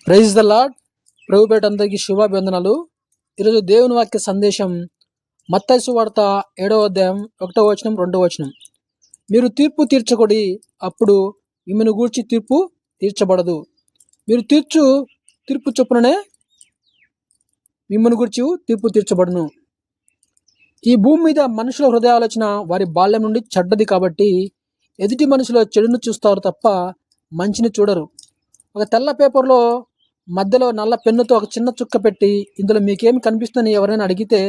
Praise the lord ప్రభుపేట అందరికీ శుభాభివందనాలు. ఈరోజు దేవుని వాక్య సందేశం మత్తైసు వార్త ఏడవ అధ్యాయం ఒకటో వచనం రెండవ వచనం. మీరు తీర్పు తీర్చకొడి అప్పుడు మిమ్మల్ని గూర్చి తీర్పు తీర్చబడదు. మీరు తీర్చు తీర్పు చొప్పుననే మిమ్మల్ని గూర్చి తీర్పు తీర్చబడును. ఈ భూమి మీద మనుషుల హృదయాలోచన వారి బాల్యం నుండి చెడ్డది కాబట్టి ఎదుటి మనుషుల చెడును చూస్తారు తప్ప మంచిని చూడరు. ఒక తెల్ల పేపర్లో మధ్యలో నల్ల పెన్నుతో ఒక చిన్న చుక్క పెట్టి ఇందులో మీకేమి కనిపిస్తుందని ఎవరైనా అడిగితే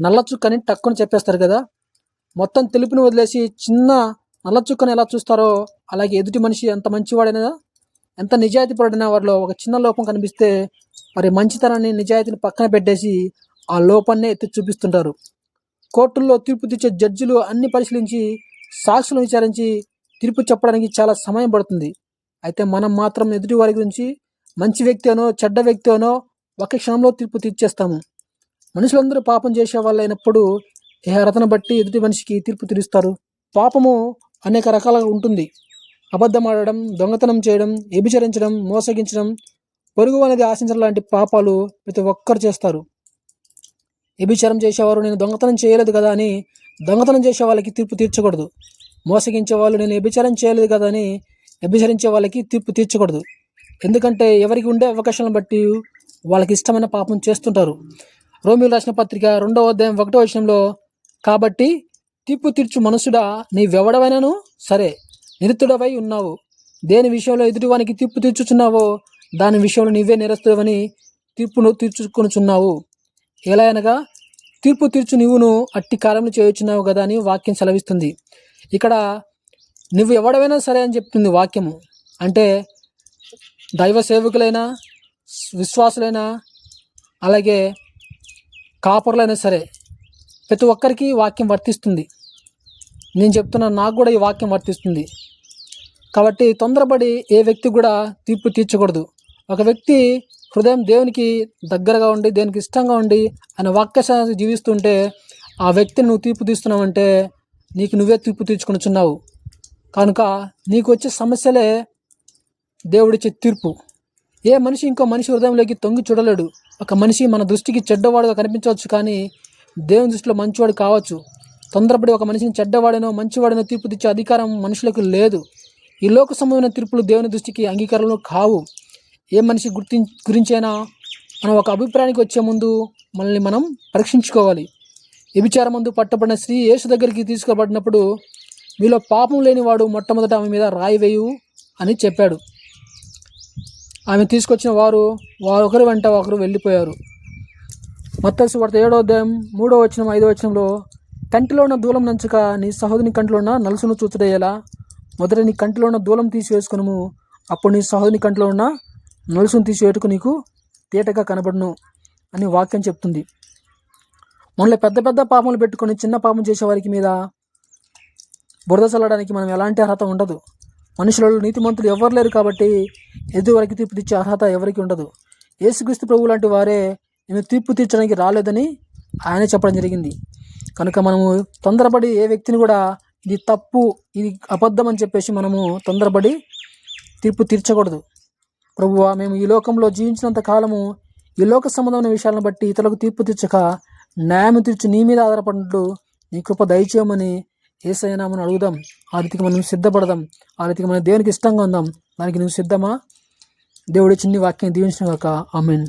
నల్ల చుక్కని టక్కుని చెప్పేస్తారు కదా. మొత్తం తెలుపుని వదిలేసి చిన్న నల్ల చుక్కను ఎలా చూస్తారో అలాగే ఎదుటి మనిషి ఎంత మంచివాడైనా ఎంత నిజాయితీపరుడైనా వారిలో ఒక చిన్న లోపం కనిపిస్తే మరి మంచితనాన్ని నిజాయితీని పక్కన పెట్టేసి ఆ లోపాన్నే ఎత్తి చూపిస్తుంటారు. కోర్టుల్లో తీర్పు తెచ్చే జడ్జిలు అన్ని పరిశీలించి సాక్షులను విచారించి తీర్పు చెప్పడానికి చాలా సమయం పడుతుంది. అయితే మనం మాత్రం ఎదుటి వారి గురించి మంచి వ్యక్తి అనో చెడ్డ వ్యక్తి అనో ఒక క్షణంలో తీర్పు తీర్చేస్తాము. మనుషులందరూ పాపం చేసే వాళ్ళు అయినప్పుడు ఏ అర్హతను బట్టి ఎదుటి మనిషికి తీర్పు తీరుస్తారు? పాపము అనేక రకాలుగా ఉంటుంది. అబద్ధం ఆడడం దొంగతనం చేయడం వ్యభిచరించడం మోసగించడం పొరుగు అనేది ఆశించడం లాంటి పాపాలు ప్రతి ఒక్కరు చేస్తారు. వ్యభిచారం చేసేవారు నేను దొంగతనం చేయలేదు కదా అని దొంగతనం చేసే వాళ్ళకి తీర్పు తీర్చకూడదు. మోసగించే వాళ్ళు నేను వ్యభిచారం చేయలేదు కదా అని వ్యభిచరించే వాళ్ళకి తీర్పు తీర్చకూడదు. ఎందుకంటే ఎవరికి ఉండే అవకాశాలను బట్టి వాళ్ళకి ఇష్టమైన పాపం చేస్తుంటారు. రోమిలు రాసిన పత్రిక రెండవ అధ్యాయం ఒకటో విషయంలో కాబట్టి తీర్పు తీర్చు మనసుడ నీ వెవడవైనను సరే నిరుతుడవై ఉన్నావు. దేని విషయంలో ఎదుటివానికి తీర్పు తీర్చుచున్నావో దాని విషయంలో నీవే నిరస్తుడవని తీర్పును తీర్చుకొనుచున్నావు. ఎలా అనగా తీర్పు తీర్చు నీవును అట్టి కార్యములు చేయుచున్నావు కదా అని వాక్యం సెలవిస్తుంది. ఇక్కడ నువ్వు ఎవడవైనా సరే అని చెప్తుంది వాక్యము. అంటే దైవ సేవకులైనా విశ్వాసులైనా అలాగే కాపర్లైనా సరే ప్రతి ఒక్కరికి వాక్యం వర్తిస్తుంది. నేను చెప్తున్నా నాకు కూడా ఈ వాక్యం వర్తిస్తుంది. కాబట్టి తొందరపడి ఏ వ్యక్తి కూడా తీర్పు తీర్చకూడదు. ఒక వ్యక్తి హృదయం దేవునికి దగ్గరగా ఉండి దేనికి ఇష్టంగా ఉండి ఆయన వాక్యశాస్త్రం జీవిస్తుంటే ఆ వ్యక్తిని నువ్వు తీర్పు తీస్తున్నావంటే నీకు నువ్వే తీర్పు తీర్చుకునిచున్నావు కనుక నీకు వచ్చే సమస్యలే దేవుడిచ్చే తీర్పు. ఏ మనిషి ఇంకో మనిషి హృదయంలోకి తొంగి చూడలేడు. ఒక మనిషి మన దృష్టికి చెడ్డవాడుగా కనిపించవచ్చు కానీ దేవుని దృష్టిలో మంచివాడు కావచ్చు. తొందరపడి ఒక మనిషిని చెడ్డవాడనో మంచివాడనో తీర్పు తెచ్చే అధికారం మనుషులకు లేదు. ఈ లోక సంబంధమైన తీర్పులు దేవుని దృష్టికి అంగీకారంలో కావు. ఏ మనిషి గుర్తి గురించైనా మనం ఒక అభిప్రాయానికి వచ్చే ముందు మనల్ని మనం పరీక్షించుకోవాలి. వ్యభిచారం ముందు పట్టబడిన స్త్రీ యేసు దగ్గరికి తీసుకుబడినప్పుడు మీలో పాపం లేనివాడు మొట్టమొదట ఆమె మీద రాయి వేయు అని చెప్పాడు. ఆమె తీసుకొచ్చిన వారు వారొకరి వెంట ఒకరు వెళ్ళిపోయారు. మత్తసు వార్త ఏడో అధ్యాయం మూడో వచనం ఐదో వచనంలో కంటిలో ఉన్న దూలం నంచుక నీ సహోదరుని కంటిలో ఉన్న నలుసును చూచుడయ్యేలా మొదట నీ కంటిలో ఉన్న దూలం తీసివేసుకును అప్పుడు నీ సహోదరుని కంటిలో ఉన్న నలుసును తీసివేటుకు నీకు తేటగా కనబడును అని వాక్యం చెప్తుంది. మనలో పెద్ద పెద్ద పాపములు పెట్టుకొని చిన్న పాపం చేసే వారికి మీద బురద చల్లడానికి మనం ఎలాంటి అర్హత ఉండదు. మనుషులలో నీతిమంతులు ఎవరు లేరు కాబట్టి ఎదువరకు తీర్పు తెచ్చే అర్హత ఎవరికి ఉండదు. యేసుక్రీస్తు ప్రభు లాంటి వారే నేను తీర్పు తీర్చడానికి రాలేదని ఆయన చెప్పడం జరిగింది. కనుక మనము తొందరపడి ఏ వ్యక్తిని కూడా ఇది తప్పు ఇది అబద్ధం అని చెప్పేసి మనము తొందరపడి తీర్పు తీర్చకూడదు. ప్రభువా మేము ఈ లోకంలో జీవించినంత కాలము ఈ లోక సంబంధమైన విషయాలను బట్టి ఇతరులకు తీర్పు తీర్చక న్యాయం తీర్చి నీ మీద ఆధారపడినట్లు నీ కృప దయచేయమని ఏసైనా మనం అడుగుదాం. ఆ రీతికి మనం సిద్ధపడదాం. ఆ రీతికి మనం దేవునికి ఇష్టంగా ఉందాం? దానికి నువ్వు సిద్ధమా? దేవుడి చిన్ని వాక్యం దీవించిన కాక ఆమెన్.